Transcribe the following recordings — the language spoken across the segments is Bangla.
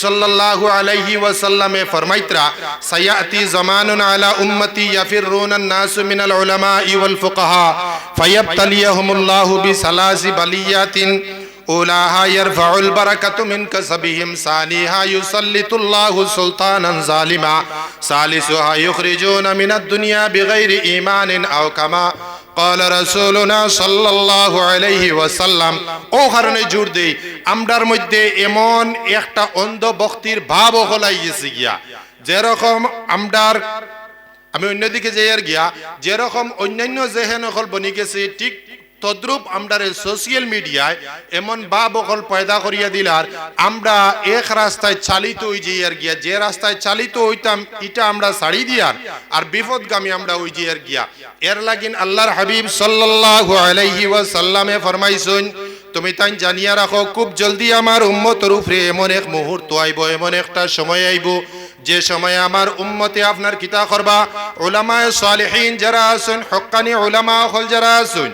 صلی اللہ علیہ وسلم فرمائت سیعتی زمان علی امتی یفرون الناس من العلماء والفقہاء فیبتلیہم اللہ بسلاس بلیات، اولاہا یرفع البرکت من کسبہم ثانیہا یسلط اللہ سلطانا ظالما ثالثہا یخرجون من الدنیا بغیر ایمان او قال رسولنا صلى الله عليه وسلم ও কারণে জোর দেই আমরার মধ্যে এমন একটা অন্ধ ভক্তির ভাব হলাই গেছে গিয়া যেরকম আমরার আমি অন্যদিকে যাইয়ার গিয়া যেরকম অন্যান্য জেহেন হল বনি গেছে ঠিক তদ্রূপ আমরা সোশিয়াল মিডিয়ায় এমন বা বকল পয়দা করিয়া দিলার, আমরা এক রাস্তায় চালিত হই যাইয়ার গিয়া, যে রাস্তায় চালিত হইতাম এটা আমরা ছাড়ি দিয়ার, আর বিপদগামী আমরা ওই যাইয়ার গিয়া। এর লাগিন আল্লাহর হাবিব সাল্লাল্লাহু আলাইহি ওয়াসাল্লামে ফরমাইছেন, তুমি তাই জানিয়া রাখো, খুব জলদি আমার উম্মতর উপরে এমন এক মুহূর্ত আইব, এমন একটা সময় আইব, যে সময় আমার উম্মতে আপনার কিতা করবা। ওলামায় সালেহীন যারা আছেন, হক্কানি ওলামা হল যারা আছেন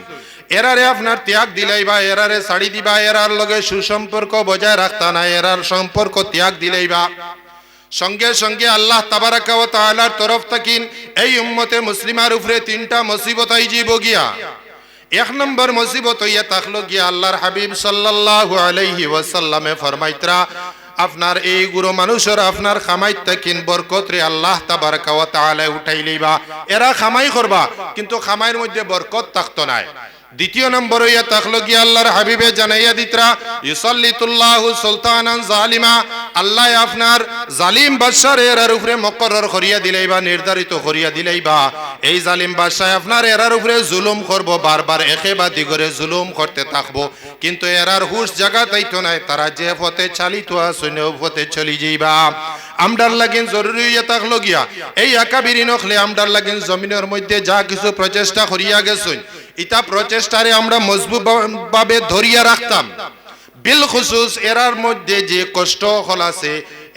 এরারে আপনার ত্যাগ দিলাইবা এরারে ছাড়ি দিবা, এরার লগে সুসম্পর্ক বজায় রাখতা না এরার সম্পর্ক ত্যাগ দিলাইবা সঙ্গে সঙ্গে আল্লাহ তাবারাকা ও তাআলার তরফ থাকিন এই উম্মতে মুসলিমার উপরে তিনটা মুসিবত আই জীব গিয়া। এক নম্বর মুসিবত হইয়া তাকলো গিয়া আল্লাহর হাবিব সাল্লাল্লাহু আলাইহি ওয়াসাল্লামে ফরমাইতরা, আপনার এই গুরু মানুষের আপনার খামাই তাকিন বরকত রে আল্লাহ তাবারাকা ওয়া তাআলা উঠাই লইবা এরা খামাই করবা, কিন্তু খামাইয়ের মধ্যে বরকত থাকতো নাই। দ্বিতীয় নম্বর হইয়া তাকলো গিয়া আল্লাহর হাবিবে জানাইয়া দিতরা, ইউসাল্লিতুল্লাহু সুলতানান জালিমা। আল্লাহ আপনার জালিম বাদশার এরার উপরে মকরর করিয়া দিলাইবা, নির্ধারিত করিয়া দিলাইবা। এই জালিম বাদশাহ আপনার এরার উপরে জুলুম করব, বারবার একে বা দিগরে জুলুম করতে থাকব। কিন্তু এরার হুশ জায়গা তাইতো নাই, তারা যে পথে চালিত আসুন পথে চলি যাইবা। আমডার লাগিন জরুরি হইয়া থাকল গিয়া এই একাবিরি নখলে আমডার লাগিন জমিনের মধ্যে যা কিছু প্রচেষ্টা করিয়া গেছুন ইটা প্রচেষ্টারে আমরা মজবুত ভাবে ধরিয়া রাখতাম। বিল খুসুস এরার মধ্যে যে কষ্ট হল আছে,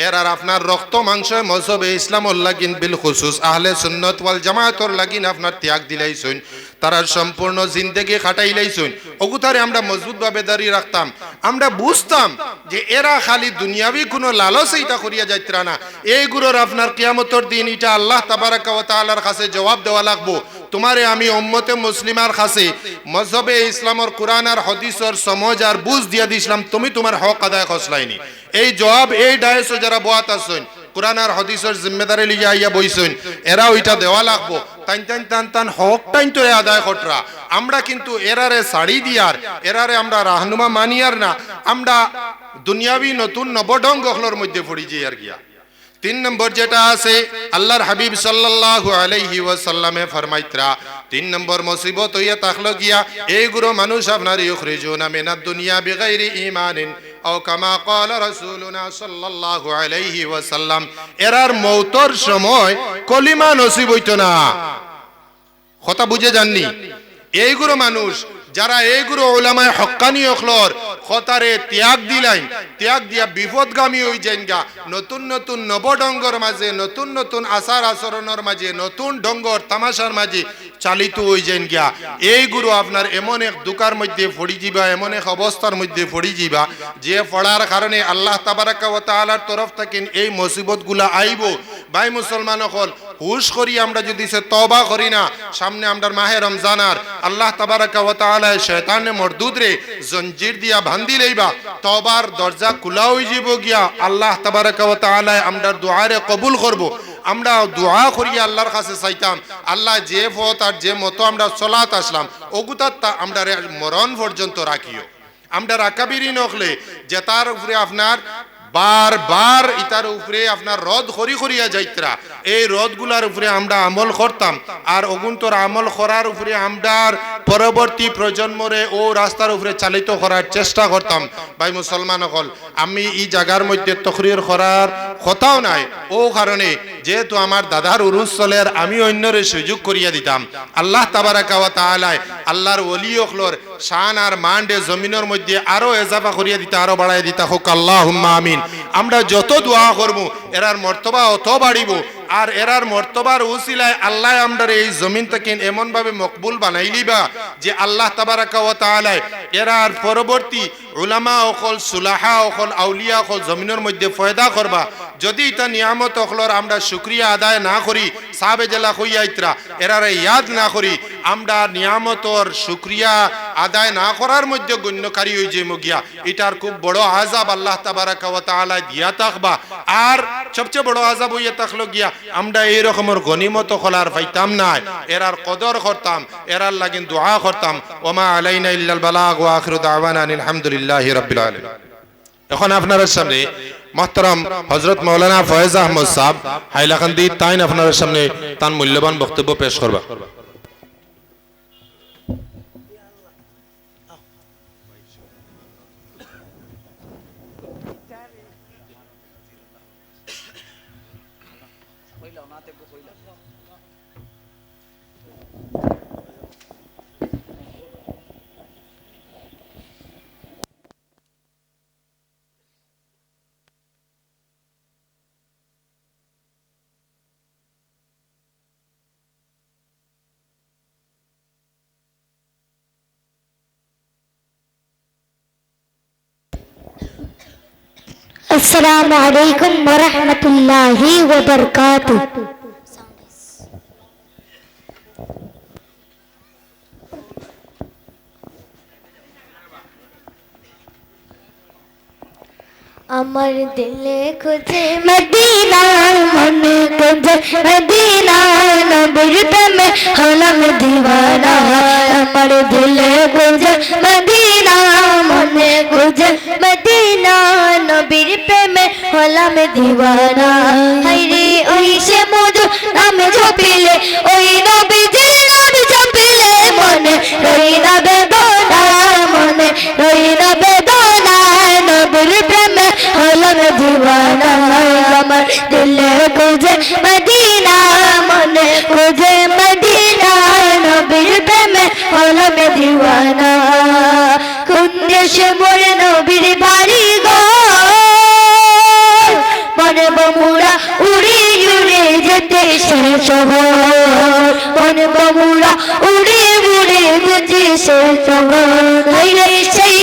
এরার আপনার রক্ত, মাংস, মজহবে ইসলামর লাগিন বিল খুসুস আহলে সুন্নত ওয়াল জামায়াতর লাগিন আপনার ত্যাগ দিলাইছুন তারা সম্পূর্ণ জিন্দেগি খাটাইলাইছুন। ওগুতারে আমরা মজবুত ভাবে দাঁড়িয়ে রাখতাম। আমরা বুঝতাম যে এরা খালি দুনিয়াবি কোনো লালস এইটা করিয়া যাইতরা না। এইগুলোর আপনার কিয়ামতর দিন এটা আল্লাহ তাবারাকা কাছে জবাব দেওয়া লাগবো। তোমারে আমি অম্মতে মুসলিমার কাছে মজহবে ইসলামর কোরআন আর হদিসর সমজ আর বুঝ দিয়া দিয়েছিলাম তুমি তোমার হক আদায় খসলাইনি। এই জবাব এই ডায়েস যারা বোয়াত আসছেন কোরআন আর হদিসের জিম্মেদারি লিয়া ইয়া বইছেন। এরা ওইটা দেওয়া লাগবো। তাইন তাইন তান তান হক টাইন তো আদায় কটরা। আমরা কিন্তু এরারে সাড়ি দিয়ার, এরারে আমরা রাহনুমা মানিয়ার না। আমরা দুনিয়াবি নতুন নবডঙ্গ হলোর মধ্যে পড়ি যাই আর গিয়া। তিন নম্বর যেটা আছে, আল্লাহর হাবিব সাল্লাল্লাহু আলাইহি ওয়াসাল্লামে ফরমাইতরা, তিন নম্বর মুসিবত হইয়া তাকলো গিয়া এইগুলো মানুষ আপনার ইউখরিজুনা মিনাদ দুনিয়া বিগাইরি ঈমানিন। আও কামা ক্বাল রাসূলুনা সাল্লাল্লাহু আলাইহি ওয়াসাল্লাম। এরার মৌতর সময় কলিমা নসিব হইতো না। কথা বুঝে জাননি এইগুলো মানুষ, যারা এইগুলো ওলামায় হক্কানি অখলর খতারে ত্যাগ দিলাইন ত্যাগ দিয়া বিপদগামী হই যাইন গা নতুন নতুন নবডঙ্গর মাঝে, নতুন নতুন আচার আচরণের মাঝে, নতুন ডঙ্গর তামাশার মাঝে চালিত হই গিয়া এই গুরু আপনার এমন এক দুকার মধ্যে ফড়ি যাবা এমন এক অবস্থার মধ্যে ফড়ি যাবা যে ফড়ার কারণে আল্লাহ তাবারাকা ওয়া তাআলার তরফ থেকে এই মুসিবতগুলা আইব। ভাই মুসলমান হল হুশ করি আমরা যদি সে তবা করি না, সামনে আমরা মাহে রমজান আর আল্লাহ তাবারাকা ওয়া মরদুদ রে জঞ্জির দিয়া বান্ধি লইবা তবার দরজা খোলা হই যাব গিয়া আল্লাহ তাবারাকা ওয়া তাআলা আমরা দুআরে কবুল করব। আমরা দোয়া করি আল্লাহর কাছে চাইতাম, আল্লাহ যে পথ আর যে মতো আমরা চলাত আসলাম ওগুতার তা আমরা মরণ পর্যন্ত রাখিও। আমরা রাকাবিরি নকলে যে তার উপরে আপনার বারবার ইতার উপরে আপনার রদ খরি করিয়া যাইতরা। এই রদগুলার উপরে আমরা আমল করতাম। আর অগুন্তর আমল করার উপরে আমরা পরবর্তী প্রজন্মরে ও রাস্তার উপরে চালিত করার চেষ্টা করতাম। ভাই মুসলমান হল আমি এই জায়গার মধ্যে তকরির করার কথাও নাই। ও কারণে যেহেতু আমার দাদার উরুস চলের আমি অন্যরে সুযোগ করিয়া দিতাম। আল্লাহ তাবারাকা ওয়া তাআলায় আল্লাহর ওলি অখলর শান আর মান্ডে জমিনের মধ্যে আরও এজাফা করিয়া দিতা, আরও বাড়াই দিতা হোক। আল্লাহ আমিন। আমরা যত দোয়া করব, এরার মর্তবা অত বাড়িব। আর এরার মর্তবার উসিলায় আল্লাহ আমরা এই জমিন থেকে এমন ভাবে মকবুল বানাইলিবা যে আল্লাহ তাবারাকা ওয়া তাআলা এরার পরবর্তী উলামা অকল সুলাহা অকল আউলিয়া অকল জমিনের মধ্যে ফয়দা করবা। যদি এটা নিয়ামত অকলর আমরা শুক্রিয়া আদায় না করি, সাবে জেলা হইয়াইত্রা এরারে ইয়াদ না করি, আমরা নিয়ামতর শুক্রিয়া আদায় না করার মধ্যে গণ্যকারী হয়ে যে মগিয়া। এটার খুব বড় আজাব আল্লাহ তাবারাকা ওয়া তাআলা দিয়া থাকবা। আর সবচেয়ে বড় আজাব হইয়া থাকল গিয়া, আমরা এই রকমের গনিমত খোলার পাইতাম না। এরার কদর করতাম, এরার লাগিন দোয়া করতাম। ওমা আলাইনা ইল্লাল বালাগ ওয়া আখিরু দাওয়ানা আনিল হামদুলিল্লাহি রাব্বিল আলামিন। এখন আপনার সামনে মহতরম হজরত মৌলানা ফয়েজ আহমদ সাহ হাইলাকান্দি, তাইন আপনার সামনে তার মূল্যবান বক্তব্য পেশ করবা। السلام عليكم ورحمة الله وبركاته আমার দিলে খুঁজে মদিনা মনে খুঁজে মদিনা নবীর প্রেমে হলাম দিওয়ানা আমার দিলে খুঁজে মদিনা হলাম দিওয়ানা। হাইরে ওই সে মধু নাম জপিলে ওই নবীজির নাম জপিলে মনে। রই না বেদনা মনে, রই না আমার দিলে খুঁজে মদিনা মনে, খুঁজে মদিনা। নবীর মোর নবীর বমুরা উড়ে উড়ে যেতে শেষ মনে বমুরা উড়ে উড়ে যেতে শেষ সেই